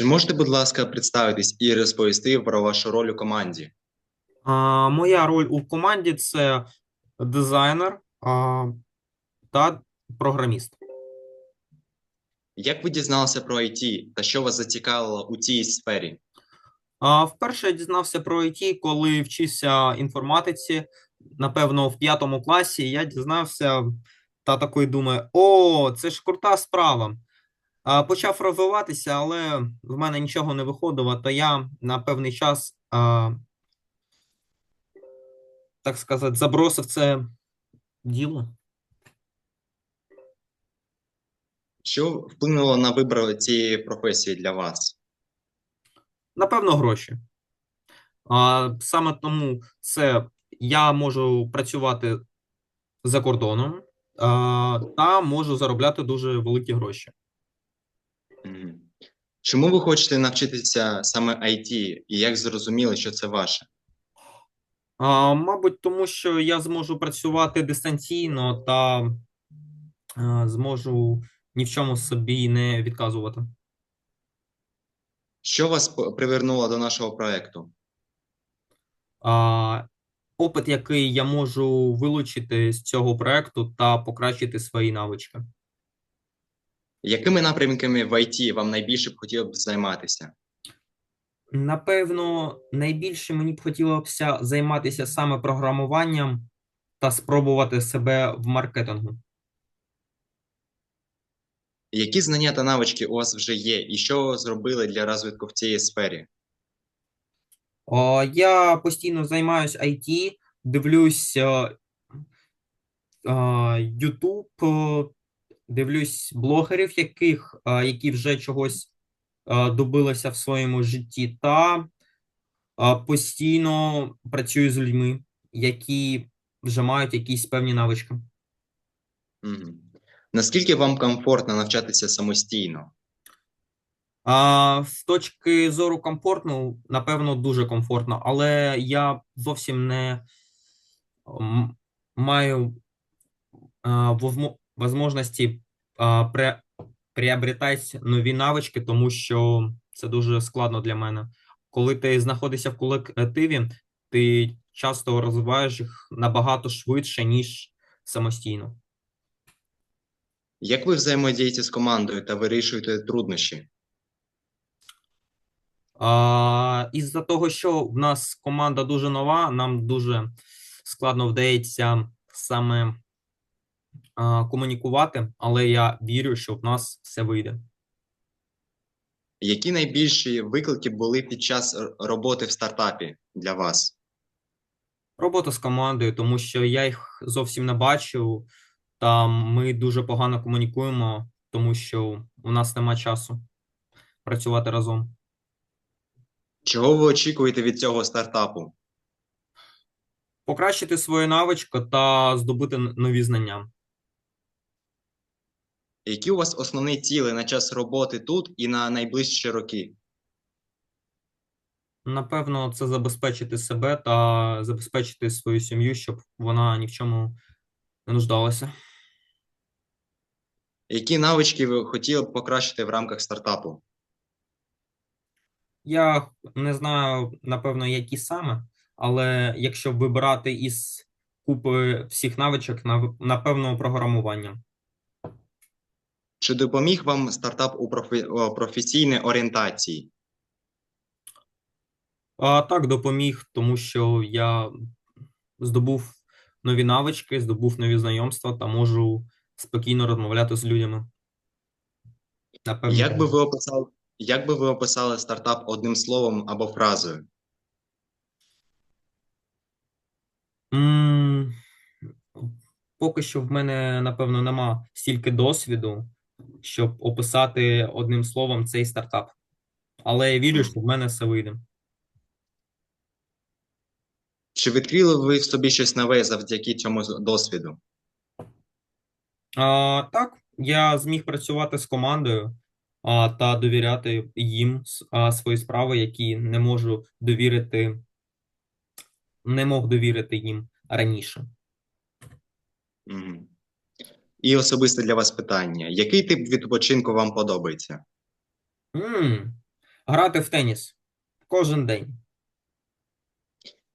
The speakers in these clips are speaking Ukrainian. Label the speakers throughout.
Speaker 1: Чи можете, будь ласка, представитись і розповісти про вашу роль у команді?
Speaker 2: А, моя роль у команді це дизайнер а, та програміст.
Speaker 1: Як ви дізналися про IT та що вас зацікавило у цій сфері?
Speaker 2: А, вперше я дізнався про IT, коли вчився інформатиці. Напевно, в п'ятому класі я дізнався та такий думаю: о, це ж крута справа. Почав розвиватися, але в мене нічого не виходило, то я на певний час, так сказати, забросив це діло.
Speaker 1: Що вплинуло на вибір цієї професії для вас?
Speaker 2: Напевно, гроші. А, саме тому це я можу працювати за кордоном а, та можу заробляти дуже великі гроші.
Speaker 1: Чому ви хочете навчитися саме IT і як зрозуміли, що це ваше?
Speaker 2: А, мабуть, тому що я зможу працювати дистанційно та а, зможу ні в чому собі не відказувати.
Speaker 1: Що вас привернуло до нашого проекту?
Speaker 2: А, опит, який я можу вилучити з цього проекту та покращити свої навички.
Speaker 1: Якими напрямками в IT вам найбільше б хотілося б займатися?
Speaker 2: Напевно, найбільше мені б хотілося займатися саме програмуванням та спробувати себе в маркетингу.
Speaker 1: Які знання та навички у вас вже є, і що зробили для розвитку в цій сфері?
Speaker 2: О, я постійно займаюся IT, дивлюсь е, е, YouTube, е, дивлюсь блогерів, яких, е, які вже чогось е, добилися в своєму житті, та е, постійно працюю з людьми, які вже мають якісь певні навички.
Speaker 1: Наскільки вам комфортно навчатися самостійно?
Speaker 2: А, з точки зору комфортно, напевно, дуже комфортно, але я зовсім не маю возможності пре, приобретати нові навички, тому що це дуже складно для мене. Коли ти знаходишся в колективі, ти часто розвиваєш їх набагато швидше, ніж самостійно.
Speaker 1: Як ви взаємодієте з командою та вирішуєте труднощі?
Speaker 2: А, із-за того, що в нас команда дуже нова, нам дуже складно вдається саме комунікувати, але я вірю, що в нас все вийде.
Speaker 1: Які найбільші виклики були під час роботи в стартапі для вас?
Speaker 2: Робота з командою, тому що я їх зовсім не бачу, та ми дуже погано комунікуємо, тому що у нас нема часу працювати разом.
Speaker 1: Чого ви очікуєте від цього стартапу?
Speaker 2: Покращити свою навичку та здобути нові знання.
Speaker 1: Які у вас основні цілі на час роботи тут і на найближчі роки?
Speaker 2: Напевно, це забезпечити себе та забезпечити свою сім'ю, щоб вона ні в чому не нуждалася.
Speaker 1: Які навички ви хотіли б покращити в рамках стартапу?
Speaker 2: Я не знаю, напевно, які саме, але якщо вибирати із купи всіх навичок, нав- напевно, програмування.
Speaker 1: Чи допоміг вам стартап у профі... професійній орієнтації?
Speaker 2: А так допоміг, тому що я здобув нові навички, здобув нові знайомства та можу спокійно розмовляти з людьми. Напевно,
Speaker 1: Як би ви описали, як би ви описали стартап одним словом або фразою?
Speaker 2: М, Поки що в мене, напевно, нема стільки досвіду, щоб описати одним словом цей стартап. Але я вірю, що в мене все вийде.
Speaker 1: Чи відкрили ви в собі щось нове завдяки цьому досвіду?
Speaker 2: А, так, я зміг працювати з командою а, та довіряти їм а, свої справи, які не можу довірити, не мог довірити їм раніше.
Speaker 1: І особисто для вас питання: який тип відпочинку вам подобається?
Speaker 2: М, Грати в теніс кожен день.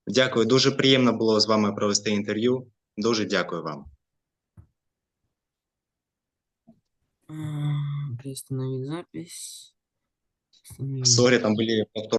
Speaker 1: Дякую, дуже приємно було з вами провести інтерв'ю. Дуже дякую вам.
Speaker 2: М, Приостановить запись. Остановить.
Speaker 1: Сорі, там були повтор.